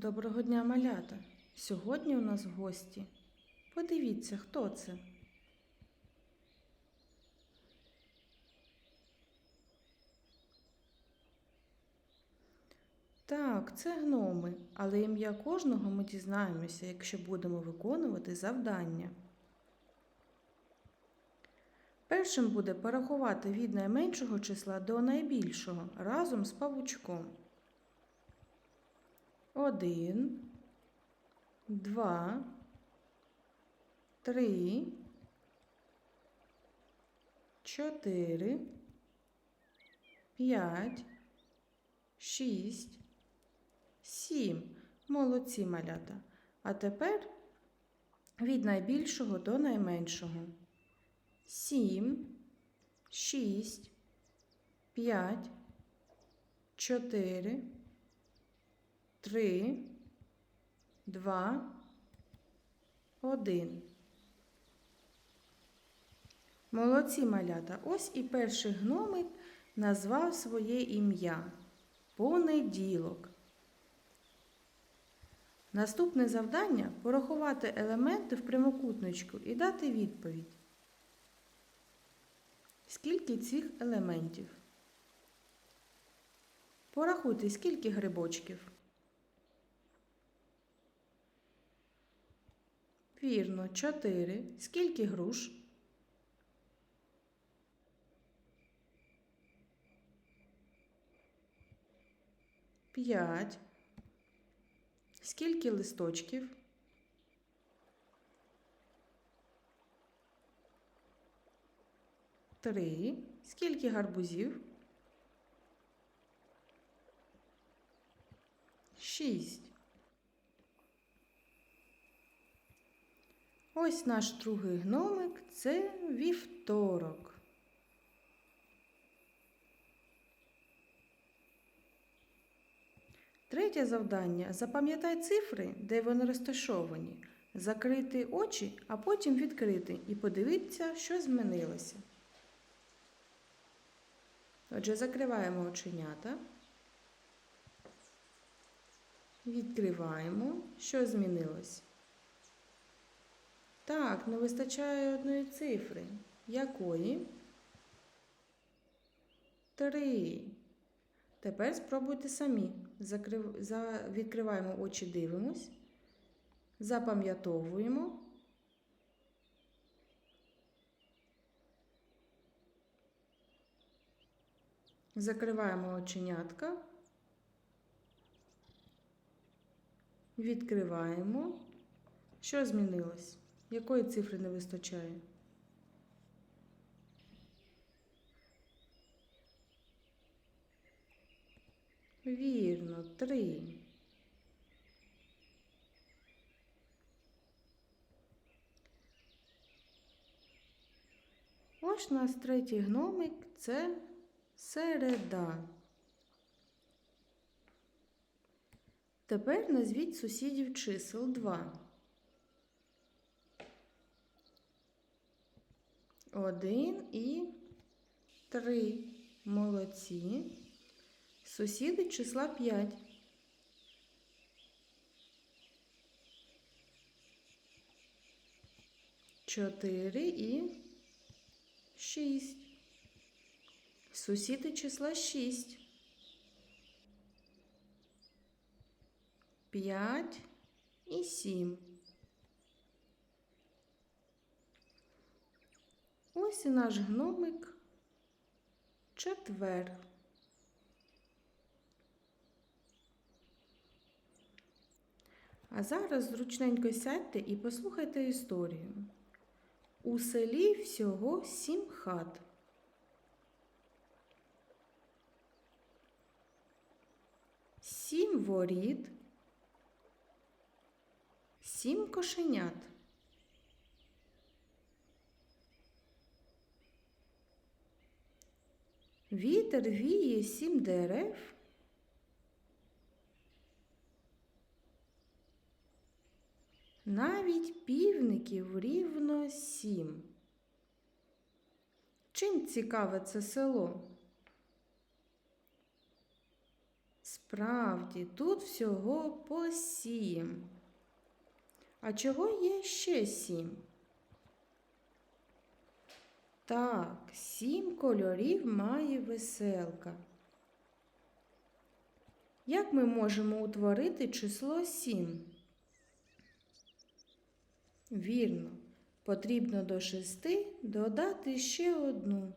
Доброго дня, малята! Сьогодні у нас гості. Подивіться, хто це. Так, це гноми, але ім'я кожного ми дізнаємося, якщо будемо виконувати завдання. Першим буде порахувати від найменшого числа до найбільшого разом з павучком. Один, два, три, чотири, п'ять, шість, сім. Молодці малята. А тепер від найбільшого до найменшого. Сім, шість, п'ять, чотири. Три, два, один. Молодці малята. Ось і перший гномик назвав своє ім'я Понеділок. Наступне завдання порахувати елементи в прямокутничку і дати відповідь. Скільки цих елементів? Порахуйте, скільки грибочків. Вірно, чотири. Скільки груш? П'ять. Скільки листочків? Три. Скільки гарбузів? Шість. Ось наш другий гномик це вівторок. Третє завдання. Запам'ятай цифри, де вони розташовані. Закрити очі, а потім відкрити і подивитися, що змінилося. Отже, закриваємо оченята. Відкриваємо, що змінилось. Так, не вистачає одної цифри. Якої? Три. Тепер спробуйте самі. Закрив... За... Відкриваємо очі, дивимось. Запам'ятовуємо. Закриваємо оченятка. Відкриваємо. Що змінилось? Якої цифри не вистачає? Вірно, три. Ось нас третій гномик це середа. Тепер назвіть сусідів чисел 2. Один і три. Молодці. Сусіди числа 5. Чотири і шість. Сусіди числа 6. 5 і 7. Ось і наш гномик четвер. А зараз зручненько сядьте і послухайте історію. У селі всього сім хат. Сім воріт, сім кошенят. Вітер віє сім дерев. Навіть півників рівно сім. Чим цікаве це село? Справді, тут всього по сім. А чого є ще сім? Так, сім кольорів має веселка. Як ми можемо утворити число сім? Вірно, потрібно до шести додати ще одну.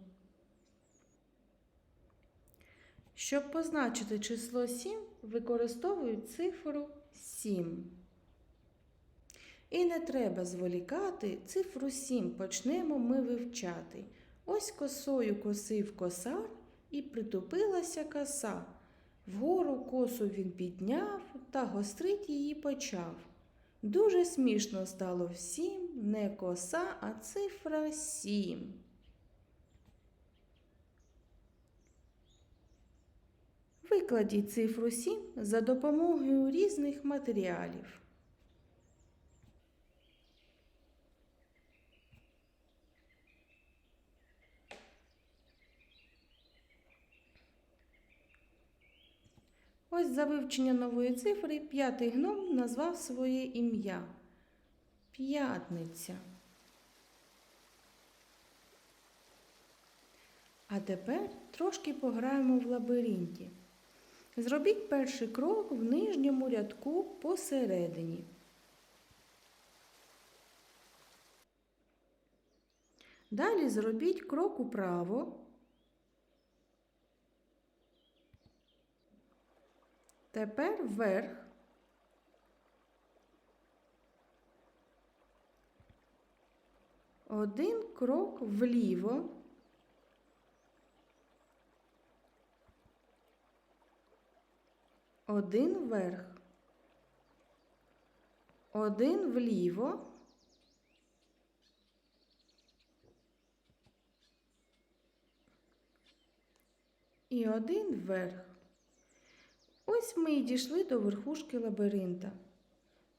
Щоб позначити число 7, використовують цифру 7. І не треба зволікати, цифру 7 почнемо ми вивчати. Ось косою косив косар і притупилася коса. Вгору косу він підняв та гострить її почав. Дуже смішно стало всім не коса, а цифра 7. Викладіть цифру 7 за допомогою різних матеріалів. Ось за вивчення нової цифри п'ятий гном назвав своє ім'я. П'ятниця. А тепер трошки пограємо в лабіринті. Зробіть перший крок в нижньому рядку посередині. Далі зробіть крок управо. Тепер вверх. Один крок вліво. Один вверх. Один вліво. І один вверх. Ось ми і дійшли до верхушки лабіринта.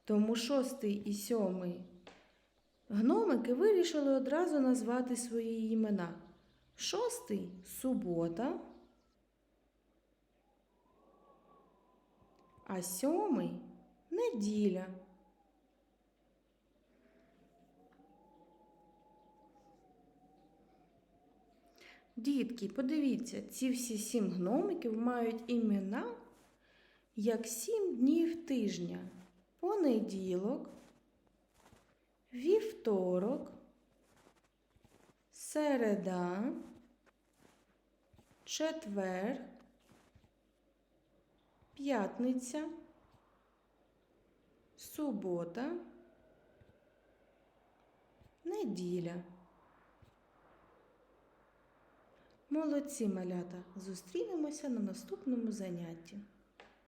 Тому шостий і сьомий гномики вирішили одразу назвати свої імена. Шостий субота. а сьомий неділя. Дітки, подивіться, ці всі сім гномиків мають імена як сім днів тижня. Понеділок, вівторок, середа, четвер, п'ятниця, субота, неділя. Молодці малята! Зустрінемося на наступному занятті.